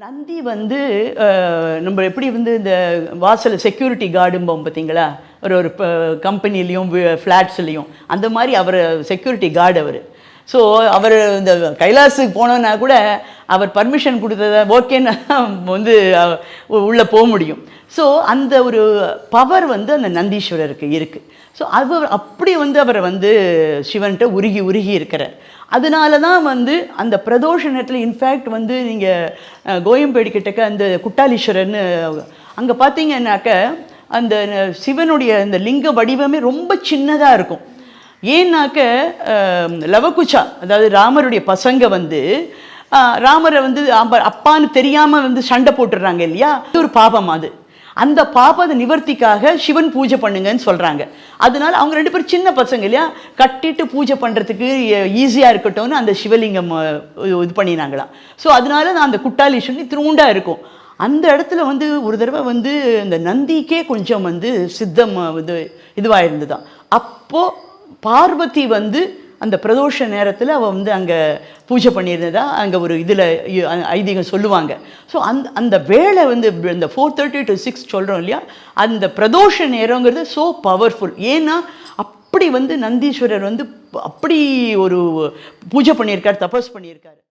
நந்தி வந்து நம்ம எப்படி வந்து இந்த வாசல் செக்யூரிட்டி கார்டும்போம் பார்த்தீங்களா? ஒரு ஒரு கம்பெனிலையும் ஃப்ளாட்ஸ்லேயும் அந்த மாதிரி அவர் செக்யூரிட்டி கார்டு அவர். ஸோ அவர் இந்த கைலாஸுக்கு போனோன்னா கூட அவர் பர்மிஷன் கொடுத்தத ஓகேன்னு வந்து உள்ளே போக முடியும். ஸோ அந்த ஒரு பவர் வந்து அந்த நந்தீஸ்வரருக்கு இருக்குது ஸோ அவர் அப்படி வந்து அவர் வந்து சிவன்கிட்ட உருகி உருகி இருக்கிறார். அதனால தான் வந்து அந்த பிரதோஷ நேரத்தில் இன்ஃபேக்ட் வந்து நீங்கள் கோயம்பேடு கிட்டக்க அந்த குட்டாலீஸ்வரர்னு அங்கே பார்த்தீங்கன்னாக்க அந்த சிவனுடைய அந்த லிங்க வடிவமே ரொம்ப சின்னதாக இருக்கும். ஏன்னாக்க லவகுச்சா அதாவது ராமருடைய பசங்க வந்து ராமரை வந்து அப்பான்னு தெரியாமல் வந்து சண்டை போட்டுடுறாங்க இல்லையா? அது ஒரு பாபம் அது. அந்த பாபத்தை நிவர்த்திக்காக சிவன் பூஜை பண்ணுங்கன்னு சொல்கிறாங்க அதனால அவங்க ரெண்டு பேரும் சின்ன பசங்க இல்லையா? கட்டிட்டு பூஜை பண்ணுறதுக்கு ஈஸியாக இருக்கட்டும்னு அந்த சிவலிங்கம் இது பண்ணினாங்களாம். ஸோ அதனால நான் அந்த குட்டாலீஸ்வரன் திருண்டாக இருக்கும். அந்த இடத்துல வந்து ஒரு தடவை வந்து இந்த நந்திக்கே கொஞ்சம் வந்து சித்தம் இது இதுவாக இருந்ததுதான் அப்போது பார்வதி வந்து அந்த பிரதோஷ நேரத்தில் அவள் வந்து அங்கே பூஜை பண்ணியிருந்ததா அங்கே ஒரு இதில் ஐதீகம் சொல்லுவாங்க. ஸோ அந்த அந்த வேலை வந்து இந்த ஃபோர் தேர்ட்டி டு சிக்ஸ் சொல்கிறோம் இல்லையா? அந்த பிரதோஷ நேரங்கிறது ஸோ பவர்ஃபுல் ஏன்னா அப்படி வந்து நந்தீஸ்வரர் வந்து அப்படி ஒரு பூஜை பண்ணியிருக்கார் தபஸ் பண்ணியிருக்காரு.